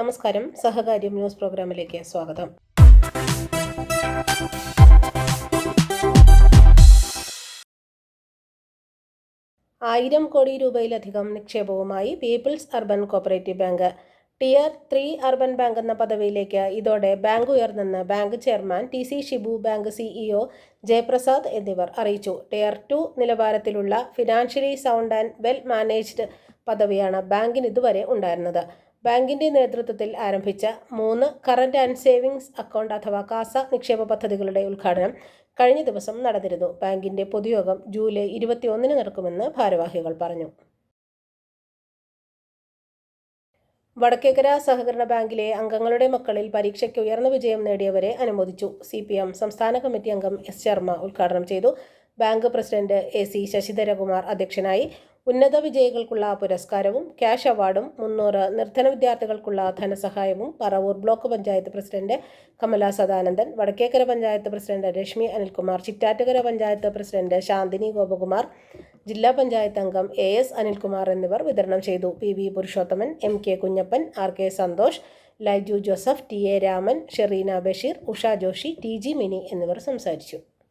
നമസ്കാരം. സഹകാര്യം ന്യൂസ് പ്രോഗ്രാമിലേക്ക് സ്വാഗതം. ആയിരം കോടി രൂപയിലധികം നിക്ഷേപവുമായി people's urban cooperative bank. Tier three urban bank എന്ന പദവിയിലേക്ക് ഇതോടെ bank ഉയർന്നെന്ന് bank chairman T C Shibu bank CEO Jayaprasad എന്നിവർ അറിയിച്ചു. ടിയർ ടു നിലവാരത്തിലുള്ള financially sound and well managed പദവിയാണ് ബാങ്കിന് ഇതുവരെ ഉണ്ടായിരുന്നത്. ബാങ്കിന്റെ നേതൃത്വത്തിൽ ആരംഭിച്ച മൂന്ന് കറന്റ് ആൻഡ് സേവിങ്സ് അക്കൗണ്ട് അഥവാ കാസ നിക്ഷേപ പദ്ധതികളുടെ ഉദ്ഘാടനം കഴിഞ്ഞ ദിവസം നടന്നിരുന്നു. ബാങ്കിന്റെ പൊതുയോഗം ജൂലൈ ഇരുപത്തിയൊന്നിന് നടക്കുമെന്ന് ഭാരവാഹികൾ പറഞ്ഞു. വടക്കേക്കര സഹകരണ ബാങ്കിലെ അംഗങ്ങളുടെ മക്കളിൽ പരീക്ഷയ്ക്ക് ഉയർന്ന വിജയം നേടിയവരെ അനുമോദിച്ചു. സി പി എം സംസ്ഥാന കമ്മിറ്റി അംഗം എസ് ശർമ്മ ഉദ്ഘാടനം ചെയ്തു. Bank president A C Sasidharakumar അധ്യക്ഷനായി ഉന്നത വിജയികൾക്കുള്ള പുരസ്കാരവും ക്യാഷ് അവാർഡും മുന്നൂറ് നിർധന വിദ്യാർത്ഥികൾക്കുള്ള ധനസഹായവും Paravur block panchayat president Kamala Sadanandan Vadakkekara panchayat president Reshmi Anilkumar Chittattukara panchayat president Shanthini Gopakumar ജില്ലാ പഞ്ചായത്ത് അംഗം എ എസ് അനിൽകുമാർ എന്നിവർ വിതരണം ചെയ്തു. P V Purushothaman M K Kunjappan R K Santhosh Laiju Joseph T A Raman Shereena Basheer Usha Joshi T G Mini എന്നിവർ സംസാരിച്ചു.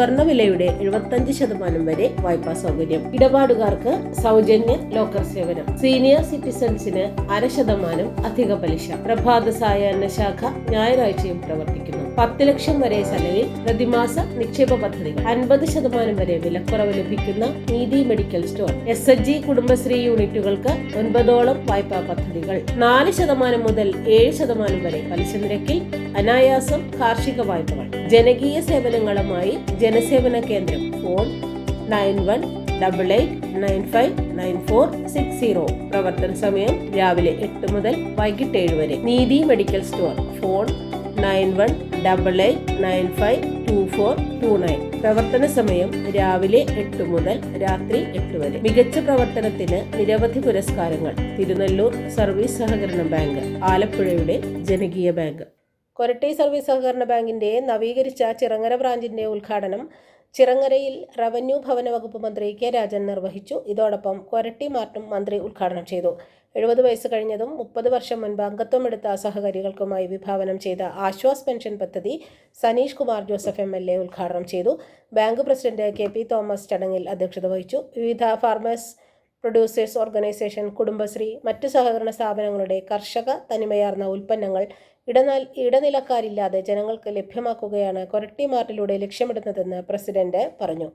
സ്വർണവിലയുടെ എഴുപത്തഞ്ച് ശതമാനം വരെ വായ്പാ സൗകര്യം. ഇടപാടുകാർക്ക് സൗജന്യ ലോക്കർ സേവനം. സീനിയർ സിറ്റിസൺസിന് അര ശതമാനം അധിക പലിശ. പ്രഭാത സായാഹ്ന ശാഖ ഞായറാഴ്ചയും പ്രവർത്തിക്കുന്നു. പത്ത് ലക്ഷം വരെ ചെലവിൽ പ്രതിമാസ നിക്ഷേപ പദ്ധതികൾ അൻപത് ശതമാനം വരെ വിലക്കുറവ് ലഭിക്കുന്ന Neethi medical store. S H G Kudumbashree യൂണിറ്റുകൾക്ക് ഒൻപതോളം വായ്പാ പദ്ധതികൾ. നാല് ശതമാനം മുതൽ ഏഴ് ശതമാനം വരെ പലിശ നിരക്കിൽ അനായാസം കാർഷിക വായ്പകൾ. ജനകീയ സേവനങ്ങളുമായി ജനസേവന കേന്ദ്രം. Phone nine one double eight nine five nine four six zero. പ്രവർത്തന സമയം രാവിലെ എട്ട് മുതൽ വൈകിട്ട് ഏഴ് വരെ. Neethi medical store. Phone nine one double eight nine five two four two nine. പ്രവർത്തന സമയം രാവിലെ എട്ട് മുതൽ രാത്രി എട്ട് വരെ. മികച്ച പ്രവർത്തനത്തിന് നിരവധി പുരസ്കാരങ്ങൾ. തിരുനെല്ലൂർ സർവീസ് സഹകരണ ബാങ്ക് ആലപ്പുഴയുടെ ജനകീയ ബാങ്ക്. കൊരട്ടി സർവീസ് സഹകരണ ബാങ്കിന്റെ നവീകരിച്ച ചിറങ്ങര ബ്രാഞ്ചിന്റെ ഉദ്ഘാടനം ചിറങ്ങരയിൽ റവന്യൂ ഭവന വകുപ്പ് മന്ത്രി കെ രാജൻ നിർവഹിച്ചു. ഇതോടൊപ്പം കൊരട്ടി മാർട്ടും മന്ത്രി ഉദ്ഘാടനം ചെയ്തു. എഴുപത് വയസ്സ് കഴിഞ്ഞതും മുപ്പത് വർഷം മുൻപ് അംഗത്വം എടുത്ത സഹകരികൾക്കുമായി വിഭാവനം ചെയ്ത ആശ്വാസ് പെൻഷൻ പദ്ധതി Saneesh Kumar Joseph M L A ഉദ്ഘാടനം ചെയ്തു. Bank president K P Thomas ചടങ്ങിൽ അധ്യക്ഷത വഹിച്ചു. വിവിധ ഫാർമേഴ്സ് പ്രൊഡ്യൂസേഴ്സ് ഓർഗനൈസേഷൻ കുടുംബശ്രീ മറ്റ് സഹകരണ സ്ഥാപനങ്ങളുടെ കർഷക തനിമയാർന്ന ഉൽപ്പന്നങ്ങൾ ഇടനാൽ ഇടനിലക്കാരില്ലാതെ ജനങ്ങൾക്ക് ലഭ്യമാക്കുകയാണ് കൊരട്ടി മാർട്ടിലൂടെ ലക്ഷ്യമിടുന്നതെന്ന് പ്രസിഡന്റ് പറഞ്ഞു.